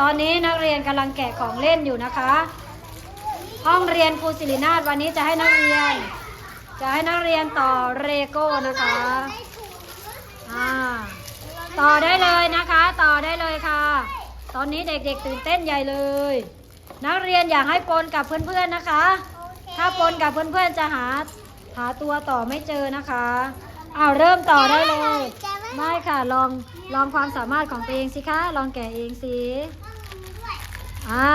ตอนนี้นักเรียนกำลังแกะของเล่นอยู่นะคะ ห้องเรียนครูศิรินาถวันนี้จะให้นักเรียน จะให้นักเรียนต่อเรโก้นะคะอ่าต่อได้เลยนะคะ ต่อได้เลยค่ะ ตอนนี้เด็กๆตื่นเต้นใหญ่เลย นักเรียนอยากให้ปนกับเพื่อนๆนะคะ ถ้าปนกับเพื่อนๆจะหาหาตัวต่อไม่เจอนะคะอ้าวเริ่มต่อได้เลย ไม่ค่ะลองลองความสามารถของตัวเองสิคะ ลองแกะเองสิอ่า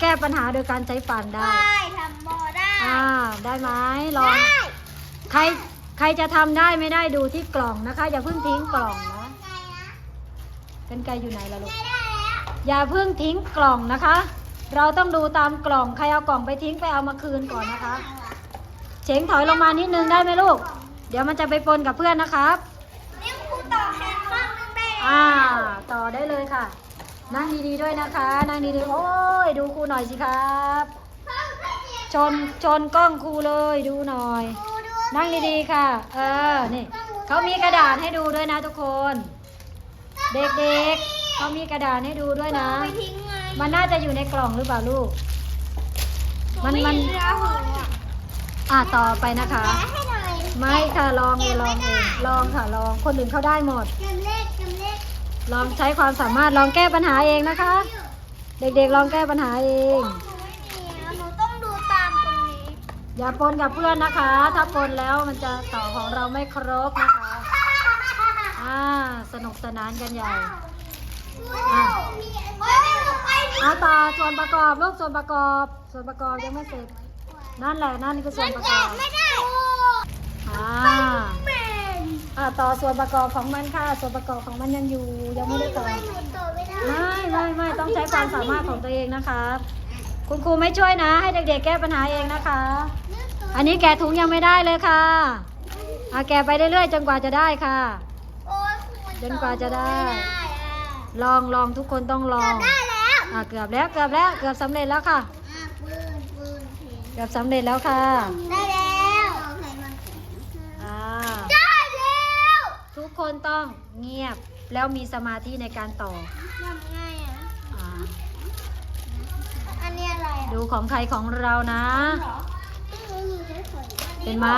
แก้ปัญหาโดยการใช้ฟันได้ ได้ทำโบได้อ่าได้ไหมลองใครใครจะทำได้ไม่ได้ดูที่กล่องนะคะ อย่าเพิ่งทิ้งกล่องนะกันไกลอยู่ไหนล่ะลูกอย่าเพิ่งทิ้งกล่องนะคะ เราต้องดูตามกล่อง ใครเอากล่องไปทิ้งไปเอามาคืนก่อนนะคะ เฉงถอยลงมานิดนึงได้ไหมลูก เดี๋ยวมันจะไปปนกับเพื่อนนะครับ นี่ครูต่อแขนข้างนึงได้ อ่า ต่อ ได้เลยค่ะ นั่งดีๆด้วยนะคะ นั่งดีๆ โอ้ย ดูครูหน่อยสิครับ ชน ชนกล้องครูเลยดูหน่อยครูดูนั่งดีๆค่ะ เออ นี่เขามีกระดาษให้ดูด้วยนะทุกคน เด็กๆเขามีกระดาษให้ดูด้วยนะไปทิ้งไงมันน่าจะอยู่ในกล่องหรือเปล่าลูก มันมันไเห็หัวอ่าต่อไปนะคะแกะให้หน่อยไม่ค่ะลองเลยลองเองลองค่ะลองคนอื่นเขาได้หมดจำเลขจำเลขลองใช้ความสามารถลองแก้ปัญหาเองนะคะ เด็กๆลองแก้ปัญหาเองหนูไม่มีแล้วหนูต้องดูตามตรงนี้ อย่าปนกับเพื่อนนะคะ ถ้าปนแล้วมันจะต่อของเราไม่ครบนะคะ อ่า สนุกสนานกันใหญ่อะมีอันนี้ไปเอาต่อส่วนประกอบลูกส่วนประกอบ ส่วนประกอบยังไม่เสร็จ นั่นแหละนั่นคือส่วนประกอบไม่ได้อ่าแม่น อ่าต่อส่วนประกอบของมันค่ะ ส่วนประกอบของมันยังอยู่ยังไม่ได้ต่อหนูต่อไม่ได้ไม่ไม่ไม่ต้องใช้ความสามารถของตัวเองนะคะคุณครูไม่ช่วยนะ ให้เด็กๆ แก้ปัญหาเองนะคะ อันนี้แกะถุงยังไม่ได้เลยค่ะอาแกะไปเรื่อยๆจนกว่าจะได้ค่ะโอ๊ยจนกว่าจะได้ไม่ได้อะลองลองทุกคนต้องลอเกือบงได้แล้วอ่าเกือบแล้วเกือบแล้วเกือบสำเร็จแล้วค่ะอะปืนปืนเห็นเกือบสำเร็จแล้วค่ะ ได้แล้วใส่มัน อ่า ได้แล้ว ทุก คนต้องเงียบแล้วมีสมาธิในการต่อทำไงอะอ่าอันนี้อะไรอะดูของใครของเรานะ เหรอเป็นไหม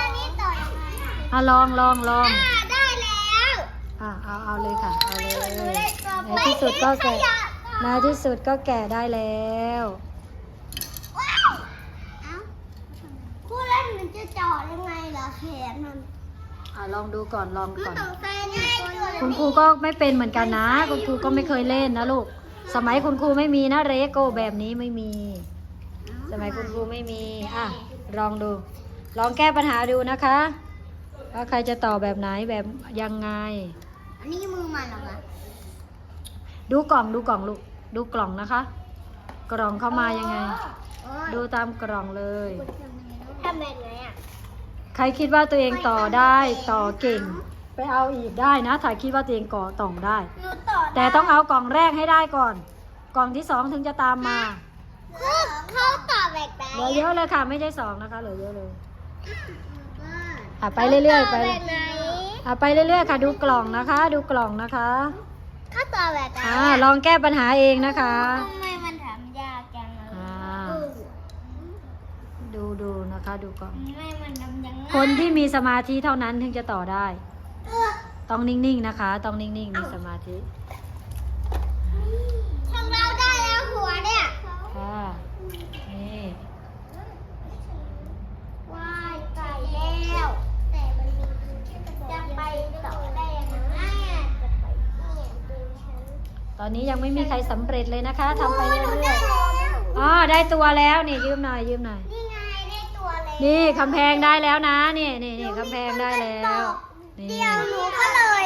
อันนี้ต่อยังไงอะอะลองลองลองอ่าได้แล้วอะเอาเอาเลยค่ะ เอาเลยหนูได้ต่อในไปที่สุดก็แกะขยะในที่สุดก็แกะได้แล้ว ว้าวเอ้าผู้เล่นมันจะจอดยังไงล่ะแขนมัน อะลองดูก่อนลองมันก่อนต้องใส่ง่ายตัวคุณครูก็ไม่เป็นเหมือนกันนะ คุณครูก็ไม่เคยเล่นนะลูก สมัยคุณครูไม่มีนะเรโก้แบบนี้ไม่มี สมัยคุณครูไม่มีอะลองดู ลองแก้ปัญหาดูนะคะว่าใครจะต่อแบบไหนแบบยังไง อันนี้มือมันเหรอคะ ดูกล่องดูกล่องลูก ดูกล่องนะคะ กล่องเข้ามายังไงโอ้ยดูตามกล่องเลยทำแบบไหนอะ ใครคิดว่าตัวเองต่อได้ต่อเก่ง ไปเอาอีกได้นะ ถ้าคิดว่าตัวเองก่อต่องได้ หนูต่อแต่ต้องเอากล่องแรกให้ได้ก่อน กล่องที่สองถึงจะตามมาคือเขาต่อแบบไหนเหลือเยอะเลยค่ะ ไม่ใช่สองนะคะเหลือเยอะเลยอะไปเรื่อยๆไปขาต่แบบไหนอะไปเรื่อยๆค่ะ ดูกล่องนะคะ ดูกล่องนะคะ เขาต่อแบบไหนอ่าลองแก้ปัญหาเองนะคะ ทำไมมันทำยากจังเลย อ่า ดู ดูนะคะดูกล่องทำไมมันทำยังไงคนที่มีสมาธิเท่านั้นถึงจะต่อได้ต้องนิ่งๆนะคะ ต้องนิ่งๆ มีสมาธิ ของเราได้แล้วหัวเนี่ยค่ะ นี่ว้ายไก่แล้ว แต่มันมีจะไปต่อได้ยังไงอะจะไปเนี่ยดูฉันตอนนี้ยังไม่มีใครสำเร็จเลยนะคะทำไปเรื่อยๆอ๋อได้ตัวแล้วนี่ยืมหน่อยยืมหน่อย นี่ นี่กำแพงได้แล้วนะ นี่นี่นี่กำแพงได้แล้วนี่เดี๋ยวหนูก็เลย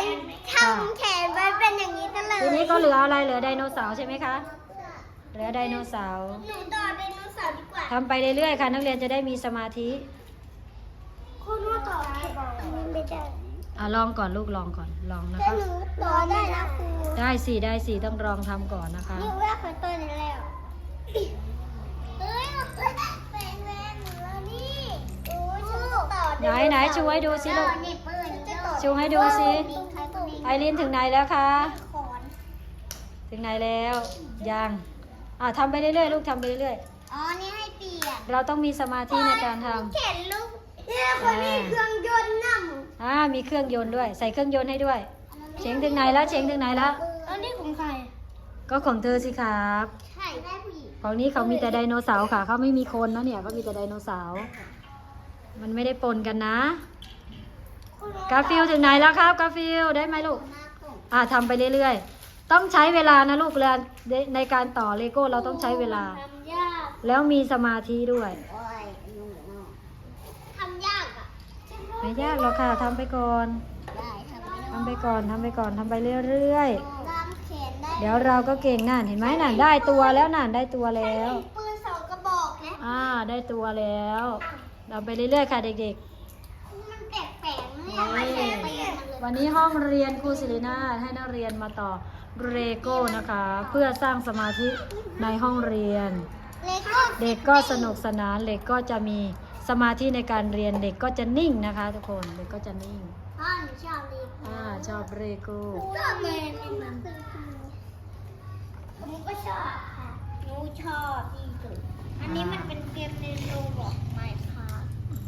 ทำแขนไว้เป็นอย่างนี้กันเลยทีนี้ก็เหลืออะไรเหลือไดโนเสาร์ใช่ไหมคะ เหลือไดโนเสาร์หนูต่อไดโนเสาร์ดีกว่าทำไปเรื่อยๆค่ะนักเรียนจะได้มีสมาธิคุณว่าต่อแขนไม่ได้อะลองก่อนลูกลองก่อนลองนะแต่คะหนูต่อได้นะครูได้สิได้สิต้องลองทำก่อนนะคะนี่ว่าเคยต่อได้แล้วเฮ้ยเป็นแม่หนูแล้วนี่โอ้ยฉันจะต่อ ไหนไหนชูให้ดูสิลูกนี่ปืนจะต่อชูให้ดูสิมีใครก็มีไอรินถึงไหนแล้วคะขอนถถึงไหนแล้ว ยัง อ่าทำไปเรื่อยๆลูกทำไปเรื่อยอ๋อ นี่ให้เปลี่ยนๆเราต้องมีสมาธิในการทเข็นลูกเนี่ยคนนี้เครื่องยนต์นั่งำอ่า มีเครื่องยนต์ด้วย ใส่เครื่องยนต์ให้ด้วยเชงถึงไหนแล้วเชงถึงไหนแล้วแล้วนี่ของใคร ก็ของเธอสิครับ ใช่ได้ผู้หญิงของนี้เขามีแต่ไดโนเสาร์ค่ะ เขาไม่มีคนนะเนี่ยเขามีแต่ไดโนเสาร์ มันไม่ได้ปนกันนะ กาฟิลถึงไหนแล้วครับ กาฟิลได้ไหมลูก อ่าทำไปเรื่อยๆ ต้องใช้เวลานะลูกเรียนในการต่อเลโก้เราต้องใช้เวลา ทำยากแล้วมีสมาธิด้วย โอ้ยทำยากอะไม่ยากหรอกค่ะทำไปก่อนได้ทำไม่ได้ทำไปก่อนทำไปก่อนทำไปเรื่อยตามแขนได้ๆ เดี๋ยวเราก็เก่งนั่นเห็นไหมนั่นได้ตัวแล้วนั่นได้ตัวแล้ว ปืนสองกระบอกนะ อ่า ได้ตัวแล้ว เราไปเรื่อยๆค่ะเด็กมันแปลกๆเนี่ยไม่ใช่ปืนมันเลยๆ วันนี้ห้องเรียนครูศิรินาถให้นักเรียนมาต่อเรโก้นะคะ เพื่อสร้างสมาธิในห้องเรียน เลโก้เด็กก็สนุกสนานเด็กก็จะมีสมาธิในการเรียนเด็กก็จะนิ่งนะคะ ทุกคนเด็กก็จะนิ่งพ่อหนูชอบเลโก้อ่าชอบเรโก้ชอบแมนมันผมก็ชอบค่ะหนูชอบที่สุดอันนี้มันเป็นเกมในโลบอกไม่ค่ะ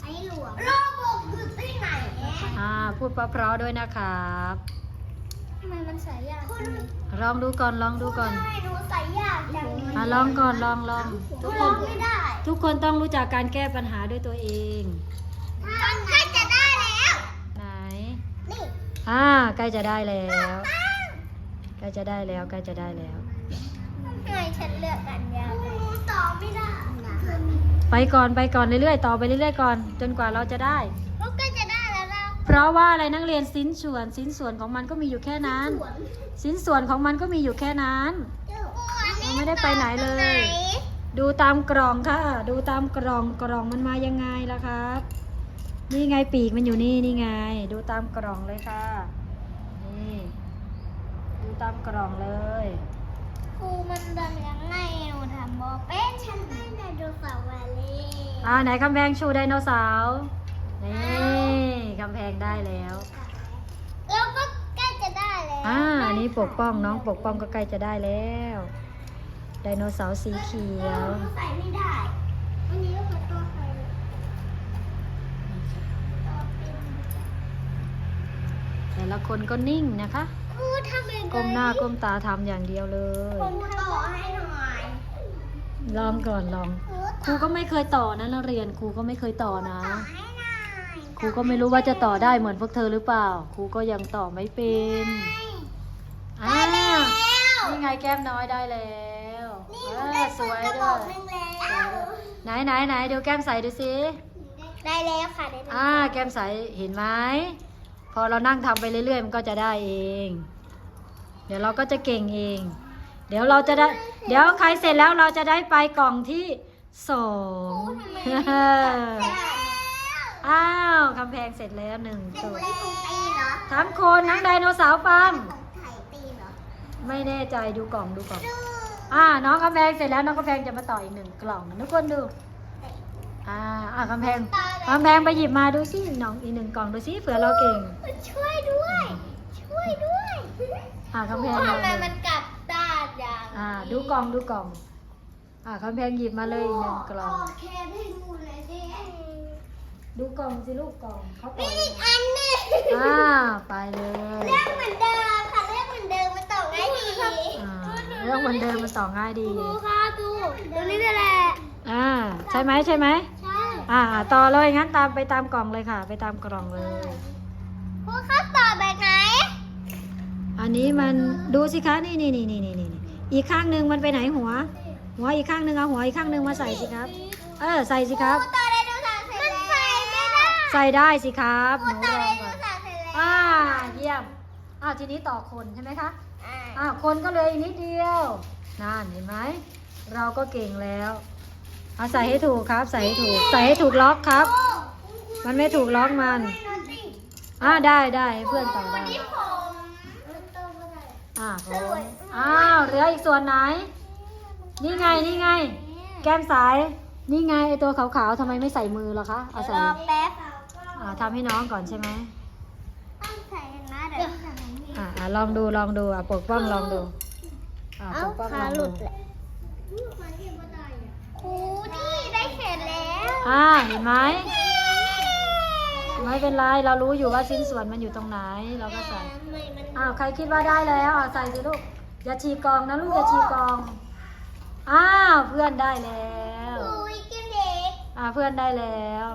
ไอ้หลวงโลบอกคือที่ไหนเนี่ยอ่าพูดเพราะๆด้วยนะครับทำไมมันใส่ยากคุณลองดูก่อนลองดูก่อนทำไมหนูใส่ยากจังอ่าลองก่อนลองลองทุกคร้อนงไม่ได้ทุกคนต้องรู้จักการแก้ปัญหาด้วยตัวเองมันใกล้จะได้แล้ว ไหนนี่อ่าใกล้จะได้แล้วใกล้จะได้แล้วใกล้จะได้แล้วทำไมฉันเลือกอันยากต่อไม่ได้ ไปก่อนไปก่อนเรื่อยๆต่อไปเรื่อยๆก่อน จนกว่าเราจะได้ก็ใกล้จะได้แล้วเราเพราะว่าอะไรนักเรียนสิ้นส่วนสิ้นส่วนของมันก็มีอยู่แค่นั้น สิ้นส่วนของมันก็มีอยู่แค่นั้นมันไม่ได้ไปไหนเลย ดูตามกล่องค่ะ ดูตามกล่องกล่องมันมายังไงล่ะครับ นี่ไงปีกมันอยู่นี่นี่ไง ดูตามกล่องเลยค่ะนี่ดูตามกล่องเลยค รูมันดันยังไงหนูทำบอกเป็นฉันได้ไดโนเสาร์วาเล่อ่าไหนกำแพงชูไดโนเสาร์นี่กำแพงได้แล้วแล้วก็ใกล้จะได้แล้วอ่าอันนี้ปกป้องน้องปกป้องก็ใกล้จะได้แล้วไดโนเสาร์สีเขียวใส่ไม่ได้อันนี้ก็คือตัวใครตัวเป็นแต่ละคนก็นิ่งนะคะ ครูทำยังไงก้มหน้าก้มตาทำอย่างเดียวเลย ผมต่อให้หน่อยลองก่อนลองครูก็ไม่เคยต่อนะนักเรียนครูก็ไม่เคยต่อนะ ต่อให้หน่อยครูก็ไม่รู้ว่าจะต่อได้เหมือนพวกเธอหรือเปล่า ครูก็ยังต่อไม่เป็นอ่าได้แล้วนี่ไงแก้มน้อยได้แล้วนี่เอหนูอได้สปืนวยกระบด้วอกยหนึงแล้ว ไหนไหนไหนดูแก้มใสดูสิ ได้แล้วค่ะได้แล้วอ่าแก้มใสเห็นไหม พอเรานั่งทำไปเรื่อยๆ มันก็จะได้เอง เดี๋ยวเราก็จะเก่งเอง เดี๋ยวเราจะได้ เดี๋ยวใครเสร็จแล้วเราจะได้ไปกล่องที่สองเสร็จแล้วอ้าวกำแพงเสร็จแล้วหนึ่งเด็กตัวเล่นของตีเหรอทั้งคนทั้งไดโนเสาร์ปั๊มของไข่ตีเหรอไม่แน่ใจดูกล่องดูกล่องดูอ่าน้องกำแพงเสร็จแล้วน้องกำแพงจะมาต่ออีกหนึ่งกล่องนะทุกคนดู อ่าอ่ากำแพงกำแพงไปหยิบมาดูสิน้องอีกหนึ่งกล่องดูสิเผื่อเราเก่ง ช่วยด้วย ช่วยด้วยอ่ากำแพงทำมาไมเลยมันกลับด้านอย่างอ่าดูกล่องดูกล่องอ่ากำแพงหยิบมาเลยอีกหนึ่งกล่องโอเคให้ดูเลยดิดูกล่องสิลูกกล่องเขาต่มีออีกอันหนึงอ่าไปเลยเรื่องเหมือนเดิมค่ะเรื่องเหมือนเดิมมันต่อง่ายดีอ่าเรื่องเหมือนเดิมมันต่อง่ายดีดูค่ะดูดูนี่แหละอ่าใช่ไหมใช่ไหมใช่ อ่าอ่าต่อเลยงั้นตามไปตามกล่องเลยค่ะ ไปตามกล่องเลย ครูครับต่อแบบไหน อันนี้มันดูสิคะนี่นี่นี่นี่นี่นี่อีกข้างหนึ่งมันไปไหนหัว หัวอีกข้างหนึ่งเอาหัวอีกข้างหนึ่งมาใส่สิครับ เออใส่สิครับครูต่อไดโนเสาร์เสร็จแล้วมันใส่ไม่ได้ใส่ได้สิครับครูหนูต่อลไดองโนก่อนเสาร์เสร็จแล้วอ่าเยี่ยมอ่าทีนี้ต่อคนใช่ไหมคะ อ่า อ่าคนก็เหลยอีกนิดเดียวนั่นเห็นไหม เราก็เก่งแล้ว เอาใส่ให้ถูกครับ ใส่ให้ถูก ใส่ให้ถูกล็อกครับ มันไม่ถูกล็อกมัน อ่าได้ได้ให้เพื่อนต่อได้นี่ผมอ่าผมอ้าวเหลืออีกส่วนไหน นี่ไงนี่ไง แก้มสาย นี่ไงไอตัวขาวๆทำไมไม่ใส่มือล่ะคะเอาใส่รอแป๊บอ่าทำให้น้องก่อนใช่ไหมต้องใส่นะเดี๋ยวทำให้อ่าอ่าลองดูลองดูอะปกป้องลองดูอก็ขาหลุดแหละค รูนี่ได้แขนแล้วอ่าเห็นไหมไม่เป็นไรเรารู้อยู่ว่าชิ้นส่วนมันอยู่ตรงไหนเราก็ใส่ทำไมมันอ้าวใครคิดว่าได้แล้วอะใส่สิลูกอย่าฉีกกองนะลูกอย่าฉีกกองอ้าวเพื่อนได้แล้วคุยกินเด็กอ่าเพื่อนได้แล้ว